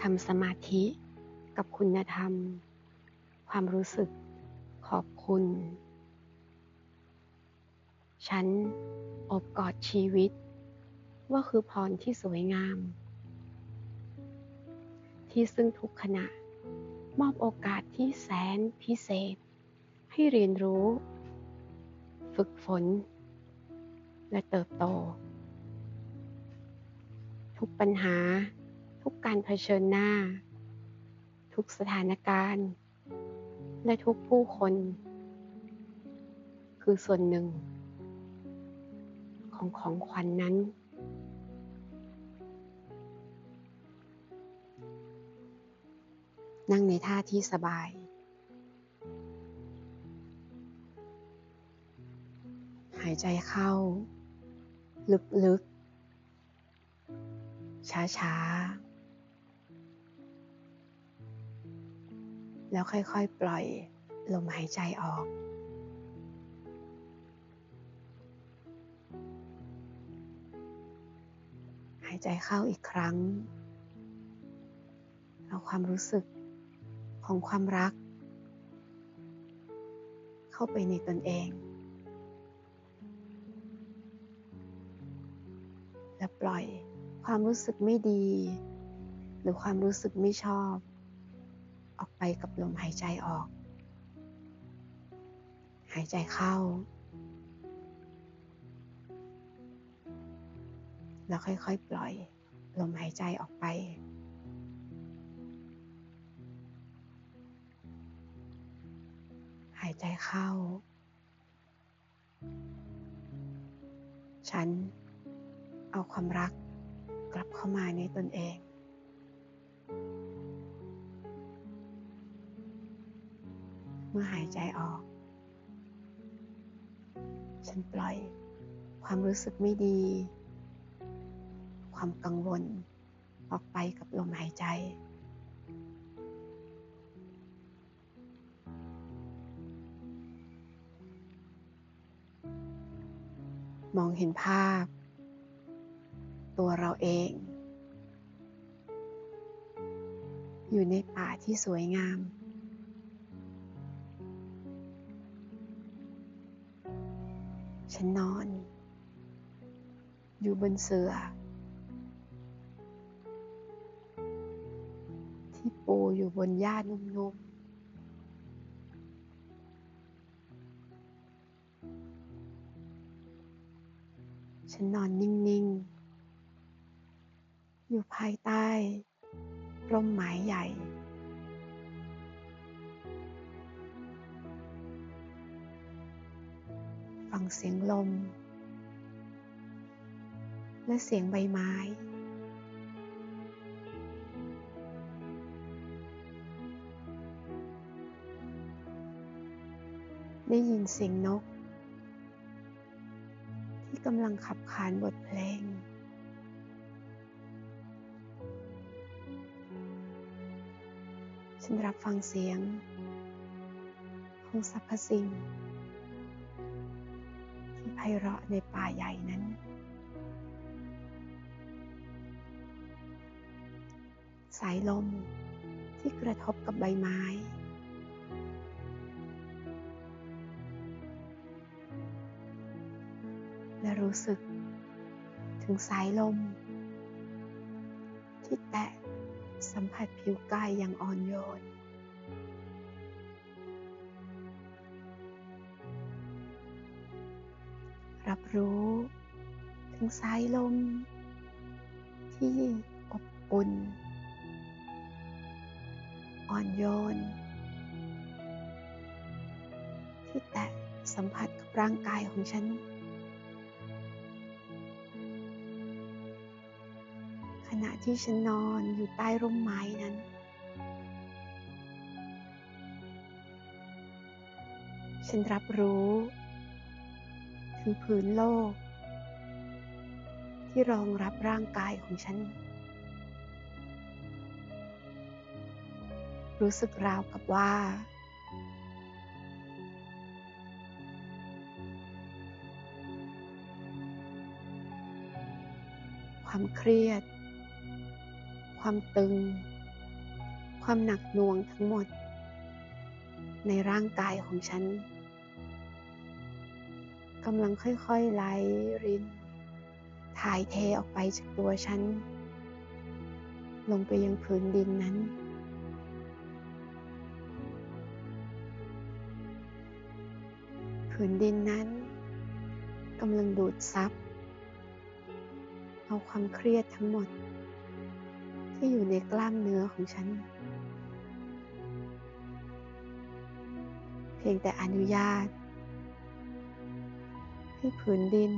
ทำสมาธิกับคุณธรรม ความรู้สึกขอบคุณ ฉันอบกอดชีวิต ว่าคือพรที่สวยงาม ที่ซึ่งทุกขณะมอบโอกาสที่แสนพิเศษ ให้เรียนรู้ ฝึกฝน และเติบโต ทุกปัญหา ทุกการเผชิญหน้า ทุกสถานการณ์ และทุกผู้คน คือส่วนหนึ่ง ของของขวัญนนั้น นั่งในท่าที่สบายหายใจเข้า ลึกๆ ช้าๆ แล้วค่อยๆ ปล่อยลมหายใจออก หายใจเข้าอีกครั้ง เอาความรู้สึกของความรัก เข้าไปในตนเอง และปล่อยความรู้สึกไม่ดี หรือความรู้สึกไม่ชอบ ออกไปกับลมหายใจออก หายใจเข้า แล้วค่อยๆ ปล่อยลมหายใจออกไป หายใจเข้า ฉันเอาความรักกลับเข้ามาในตนเอง เมื่อหายใจออก ฉันปล่อยความรู้สึกไม่ดี ความกังวลออกไปกับลมหายใจ มองเห็นภาพ ตัวเราเอง อยู่ในป่าที่สวยงาม ฉันนอน อยู่บนเสือ ที่ปูอยู่บนหญ้านุ่มๆฉันนอนนิ่ง ๆ อยู่ภายใต้ร่มไม้ใหญ่ ฟังเสียงลม และเสียงใบไม้ ได้ยินเสียงนก ที่กำลังขับขานบทเพลงฉันรับฟังเสียงของสรรพสิ่ง ไพเราะในป่าใหญ่นั้น สายลมที่กระทบกับใบไม้ และรู้สึกถึงสายลม ที่แตะสัมผัสผิวกายอย่างอ่อนโยน รับรู้ ถึงสายลม ที่อบอุ่น อ่อนโยน ที่แตะสัมผัสกับร่างกายของฉัน ขณะที่ฉันนอนอยู่ใต้ร่มไม้นั้นฉันรับรู้ ถึงผืนโลก ที่รองรับร่างกายของฉัน รู้สึกราวกับว่า ความเครียดคความตึง ความหนักหน่วงทั้งหมด ในร่างกายของฉัน กำลังค่อยๆไหลรินถ่ายเทออกไปจากตัวฉัน ลงไปยังพื้นดินนั้น ผืนดินนั้นกำลังดูดซับเอาความเครียดทั้งหมด ที่อยู่ในกล้ามเนื้อของฉัน เพียงแต่อนุญาต ให้ผืนดิน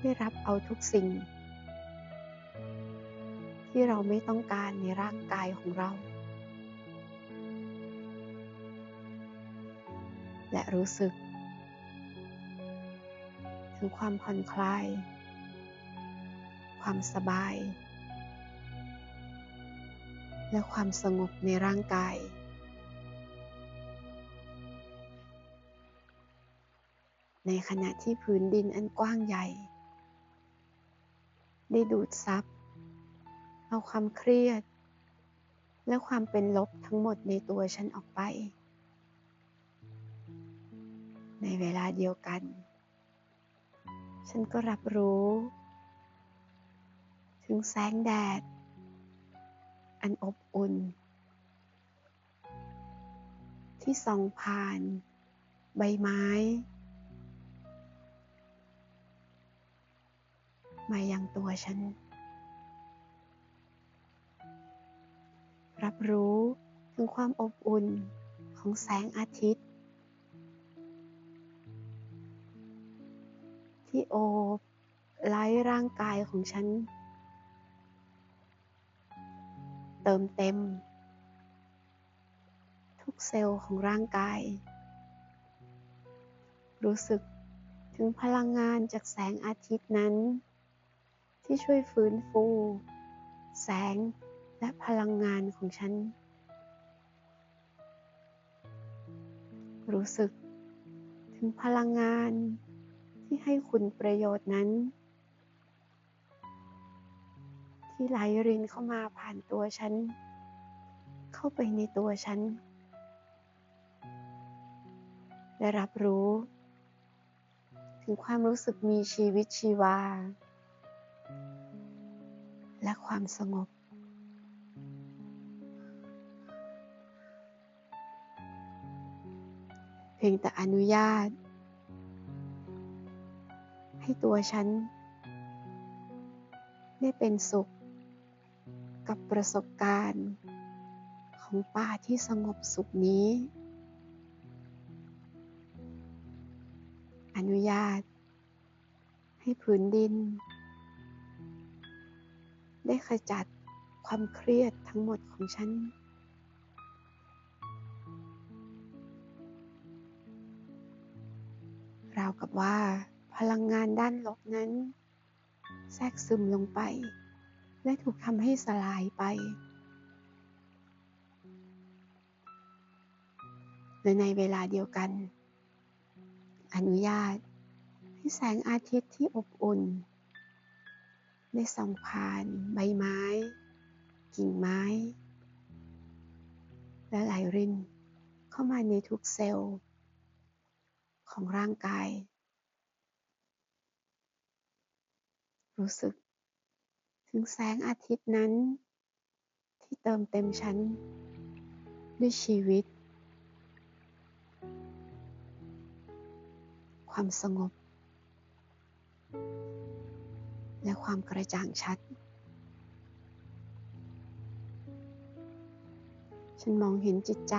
ได้รับเอาทุกสิ่ง ที่เราไม่ต้องการในร่างกายของเรา และรู้สึก ถึงความผ่อนคลาย ความสบาย และความสงบในร่างกาย ในขณะที่พื้นดินอันกว้างใหญ่ ได้ดูดซับเอาความเครียด และความเป็นลบทั้งหมดในตัวฉันออกไป ในเวลาเดียวกัน ฉันก็รับรู้ ถึงแสงแดด อันอบอุ่น ที่ส่องผ่าน ใบไม้ มายังตัวฉัน รับรู้ถึงความอบอุ่นของแสงอาทิตย์ ที่โอบไล้ร่างกายของฉัน เติมเต็ม ทุกเซลล์ของร่างกาย รู้สึกถึงพลังงานจากแสงอาทิตย์นั้น ที่ช่วยฟื้นฟู แสงและพลังงานของฉัน รู้สึกถึงพลังงานที่ให้คุณประโยชน์นั้น ที่ไหลรินเข้ามาผ่านตัวฉัน เข้าไปในตัวฉันและรับรู้ ถึงความรู้สึกมีชีวิตชีวา และความสงบ เพียงแต่อนุญาต ให้ตัวฉัน ได้เป็นสุข กับประสบการณ์ของป่าที่สงบสุขนี้ อนุญาตให้ผืนดิน ได้ขจัดความเครียดทั้งหมดของฉัน ราวกับว่าพลังงานด้านลบนั้น แทรกซึมลงไป และถูกทำให้สลายไป และในเวลาเดียวกัน อนุญาตให้แสงอาทิตย์ที่อบอุ่น ได้ส่องผ่านใบไม้ กิ่งไม้ และไหลรินเข้ามาในทุกเซลล์ ของร่างกาย รู้สึก ถึงแสงอาทิตย์นั้น ที่เติมเต็มฉัน ด้วยชีวิต ความสงบ และความกระจ่างชัด ฉันมองเห็นจิตใจ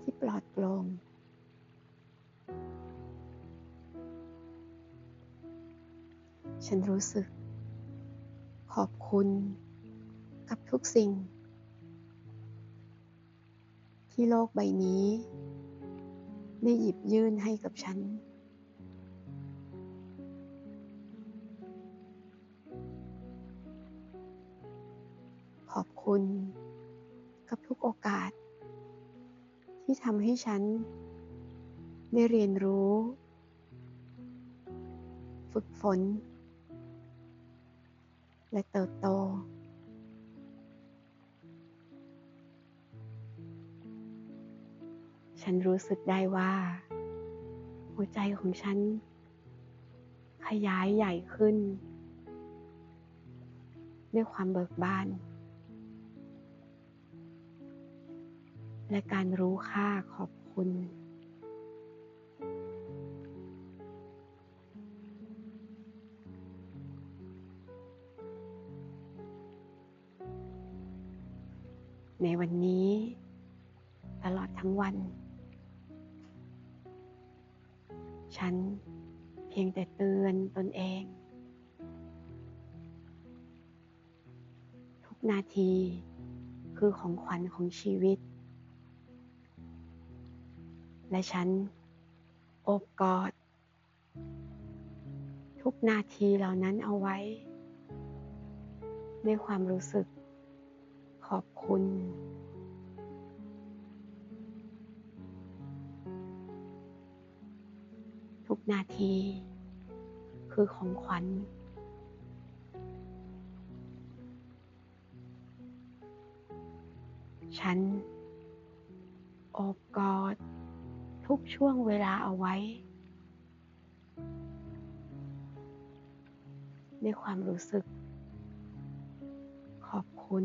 ที่ปลอดโปร่งฉันรู้สึก ขอบคุณกับทุกสิ่ง ที่โลกใบนี้ ได้หยิบยื่นให้กับฉัน คุณ กับทุกโอกาส ที่ทำให้ฉัน ได้เรียนรู้ ฝึกฝน และเติบโต ฉันรู้สึกได้ว่า หัวใจของฉัน ขยายใหญ่ขึ้นด้วยความเบิกบาน และการรู้ค่าขอบคุณในวันนี้ตลอดทั้งวัน ฉันเพียงแต่เตือนตนเอง ทุกนาทีคือของขวัญของชีวิต และฉันโอบกอด ทุกนาทีเหล่านั้นเอาไว้ ด้วยความรู้สึกขอบคุณ ทุกนาที คือของขวัญฉันโอบกอด ทุกช่วงเวลาเอาไว้ ด้วยความรู้สึก ขอบคุณ